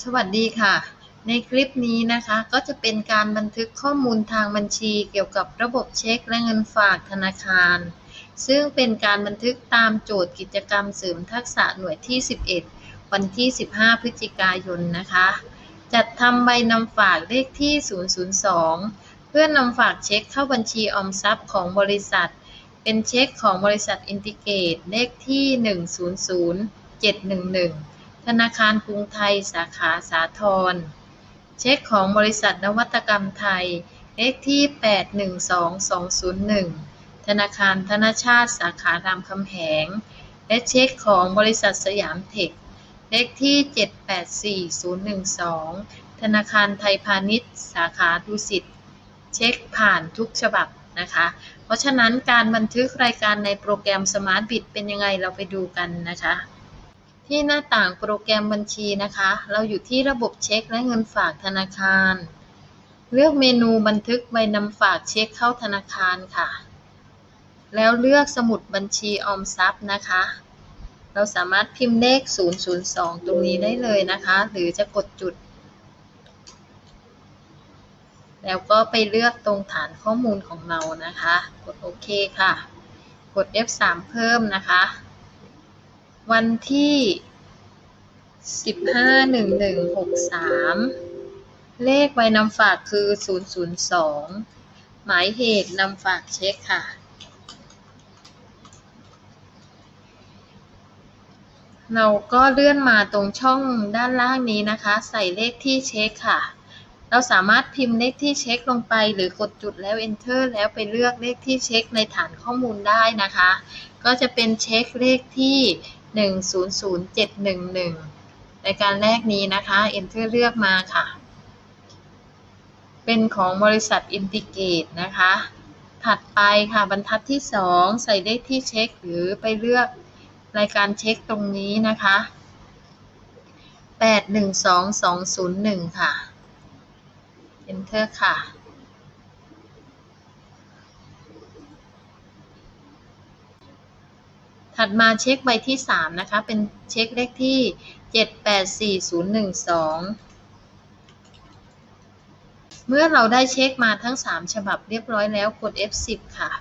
สวัสดีค่ะ ในคลิปนี้นะคะก็จะเป็นการบันทึกข้อมูลทางบัญชีเกี่ยวกับระบบเช็คและเงินฝากธนาคาร ซึ่งเป็นการบันทึกตามโจทย์กิจกรรมเสริมทักษะหน่วยที่ 11 วันที่ 15 พฤศจิกายนนะคะ จัดทำใบนำฝากเลขที่ 002 เพื่อนำฝากเช็คเข้าบัญชีออมทรัพย์ของบริษัท เป็นเช็คของบริษัทอินทิเกตเลขที่ 100 711 ธนาคารกรุงไทยสาขาสาทรเช็คของบริษัทนวัตกรรมไทยเลขที่ 812201 ธนาคารธนชาติสาขารามคำแหง และเช็คของบริษัทสยามเทค เลขที่ 784012 ธนาคารไทยพาณิชย์ สาขาดุสิต เช็คผ่านทุกฉบับนะคะ เพราะฉะนั้นการบันทึกรายการในโปรแกรม Smart Bit เป็นยังไงเราไปดูกันนะคะ ที่หน้าต่างโปรแกรมบัญชีนะคะ เราอยู่ที่ระบบเช็คและเงินฝากธนาคาร เลือกเมนูบันทึกใบนำฝากเช็คเข้าธนาคารค่ะ แล้วเลือกสมุดบัญชีออมทรัพย์นะคะ เราสามารถพิมพ์เลข 002 ตรงนี้ได้เลยนะคะ หรือจะกดจุด แล้วก็ไปเลือกตรงฐานข้อมูลของเรานะคะ กดโอเคค่ะ กด F3 เพิ่มนะคะ วันที่151163เลขใบนำฝากคือ002หมายเหตุนำฝากเช็คค่ะ เราก็เลื่อนมาตรงช่องด้านล่างนี้นะคะ ใส่เลขที่เช็คค่ะ เราสามารถพิมพ์เลขที่เช็คลงไป หรือกดจุดแล้ว enter แล้วไปเลือกเลขที่เช็คในฐานข้อมูลได้นะคะ ก็จะเป็นเช็คเลขที่ 100711 ในการแรกนี้นะคะ enter เลือกมาค่ะ เป็นของบริษัทอินทิเกตนะคะ ถัดไปค่ะบรรทัดที่ 2 ใส่เลขที่เช็คหรือไปเลือกรายการเช็คตรงนี้นะคะ 812201 ค่ะ enter ค่ะ ถัดมาเช็คใบที่ 3 นะคะ เป็นเช็คเลขที่ 784012 เมื่อเราได้เช็คมาทั้ง 3 ฉบับเรียบร้อยแล้วกด F10 ค่ะ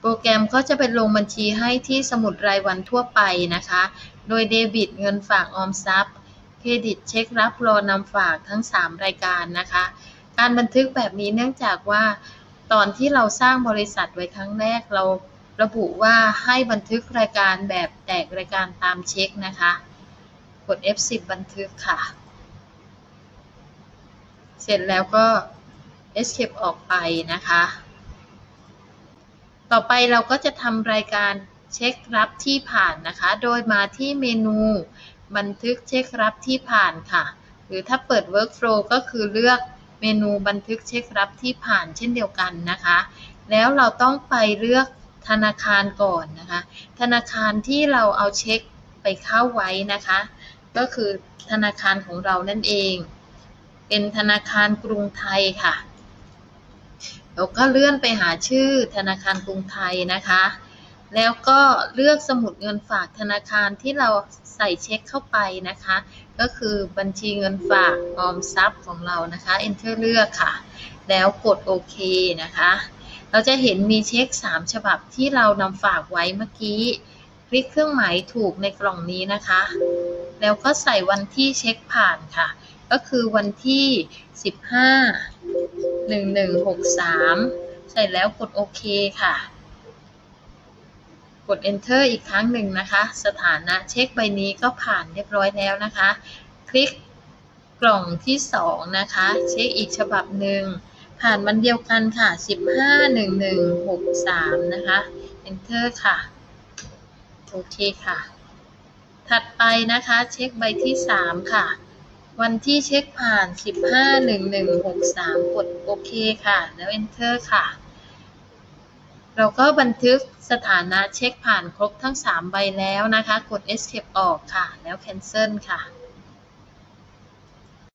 โปรแกรมก็จะเป็นลงบัญชีให้ที่สมุดรายวันทั่วไปนะคะ โดยเดบิตเงินฝากออมทรัพย์ เครดิตเช็ครับรอนำฝากทั้ง 3 รายการนะคะ การบันทึกแบบนี้เนื่องจากว่าตอนที่เราสร้างบริษัทไว้ครั้งแรกเรา ระบุว่าให้บันทึกรายการแบบแตกรายการตามเช็คนะคะ กด F10 บันทึกค่ะ เสร็จแล้วก็ Escape ออกไปนะคะ ต่อไปเราก็จะทำรายการเช็ครับที่ผ่านนะคะ โดยมาที่เมนูบันทึกเช็ครับที่ผ่านค่ะ หรือถ้าเปิด Workflow ก็คือเลือกเมนูบันทึกเช็ครับที่ผ่านเช่นเดียวกันนะคะ แล้วเราต้องไปเลือก ธนาคารก่อนนะคะ ธนาคารที่เราเอาเช็คไปเข้าไว้นะคะ ก็คือธนาคารของเรานั่นเอง เป็นธนาคารกรุงไทยค่ะแล้วก็เลื่อนไปหาชื่อธนาคารกรุงไทยนะคะ แล้วก็เลือกสมุดเงินฝากธนาคารที่เราใส่เช็คเข้าไปนะคะ ก็คือบัญชีเงินฝากออมทรัพย์ของเรานะคะ enter เลือกค่ะ แล้วกดโอเคนะคะ เราจะเห็นมีเช็ค 3 ฉบับที่เรานำฝากไว้เมื่อกี้ คลิกเครื่องหมายถูกในกล่องนี้นะคะ แล้วก็ใส่วันที่เช็คผ่านค่ะ ก็คือวันที่ 15 1163 ใส่แล้วกดโอเคค่ะ กด enter อีกครั้งหนึ่งนะคะ สถานะเช็คใบนี้ก็ผ่านเรียบร้อยแล้วนะคะ คลิกกล่องที่ 2 นะคะ เช็คอีกฉบับหนึ่ง ผ่านวันเดียวกันค่ะ 151163 นะคะ enter ค่ะ โอเคค่ะ ถัดไปนะคะเช็คใบที่ 3 ค่ะ วันที่เช็คผ่าน 151163 กดโอเคค่ะ แล้ว enter ค่ะ เราก็บันทึกสถานะเช็คผ่านครบทั้ง 3 ใบแล้วนะคะ กด escape ออกค่ะ แล้ว cancel ค่ะ